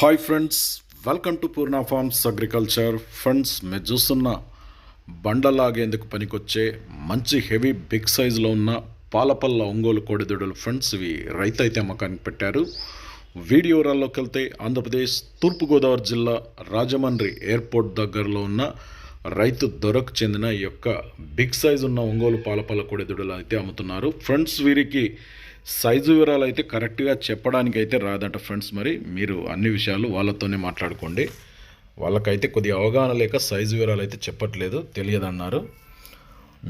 Hi friends welcome to Purna farms agriculture friends మీరు చూస్తున్న బండలాగేందుకు పనికొచ్చే మంచి హెవీ బిగ్ సైజులో ఉన్న పాలపల్ల ఒంగోలు కోడిదొడలు ఫ్రెండ్స్ ఇవి రైతు అయితే అమ్మకానికి పెట్టారు. వీడియో వెళ్తే ఆంధ్రప్రదేశ్ తూర్పుగోదావరి జిల్లా రాజమండ్రి ఎయిర్పోర్ట్ దగ్గరలో ఉన్న రైతు దొరకు చెందిన ఈ యొక్క బిగ్ సైజ్ ఉన్న ఒంగోలు పాలపల్ల కోడిదొడలు అయితే అమ్ముతున్నారు. ఫ్రెండ్స్ వీరికి సైజు వివరాలు అయితే కరెక్ట్గా చెప్పడానికి అయితే రాదంట ఫ్రెండ్స్ మరి. మీరు అన్ని విషయాలు వాళ్ళతోనే మాట్లాడుకోండి. వాళ్ళకైతే కొద్దిగా అవగాహన లేక సైజు వివరాలు అయితే చెప్పట్లేదు తెలియదన్నారు.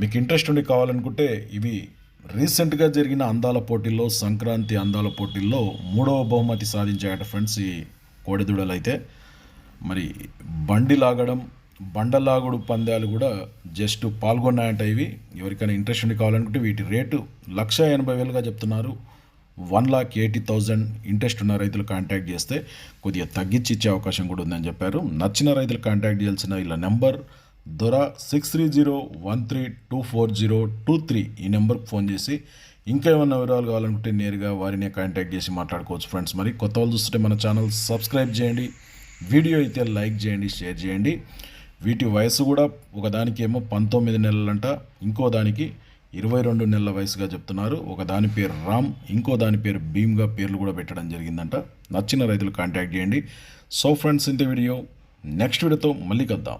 మీకు ఇంట్రెస్ట్ ఉండి కావాలనుకుంటే ఇవి రీసెంట్గా జరిగిన అందాల పోటీల్లో సంక్రాంతి అందాల పోటీల్లో మూడవ బహుమతి సాధించాయట ఫ్రెండ్స్ ఈ కోడిదూడలు అయితే మరి బండి లాగడం బండలాగుడు పందాలు కూడా జస్ట్ పాల్గొన్నాయంట ఇవి. ఎవరికైనా ఇంట్రెస్ట్ ఉండి కావాలనుకుంటే వీటి రేటు లక్ష ఎనభై వేలుగా చెప్తున్నారు. One lakh eighty thousand interest ఉన్న రైతులు కాంటాక్ట్ చేస్తే కొద్దిగా తగ్గించి ఇచ్చే అవకాశం కూడా ఉందని చెప్పారు. నచ్చిన రైతులు కాంటాక్ట్ చేయాల్సిన ఇలా నెంబర్ దొర six three zero one three two four zero two three ఈ నెంబర్కి ఫోన్ చేసి ఇంకా ఏమైనా వివరాలు కావాలనుకుంటే నేరుగా వారినే కాంటాక్ట్ చేసి మాట్లాడుకోవచ్చు ఫ్రెండ్స్. మరి కొత్త వాళ్ళు చూస్తుంటే మన ఛానల్ సబ్స్క్రైబ్ చేయండి. వీడియో అయితే లైక్ చేయండి షేర్ చేయండి. వీటి వయసు కూడా ఒకదానికి ఏమో పంతొమ్మిది నెలలంట ఇంకో దానికి ఇరవై రెండు నెలల వయసుగా చెప్తున్నారు. ఒక దాని పేరు రామ్ ఇంకో దాని పేరు భీమ్గా పేర్లు కూడా పెట్టడం జరిగిందంట. నచ్చిన రైతులు కాంటాక్ట్ చేయండి. సో ఫ్రెండ్స్ ఇంత వీడియో. నెక్స్ట్ వీడియోతో మళ్ళీ కద్దాం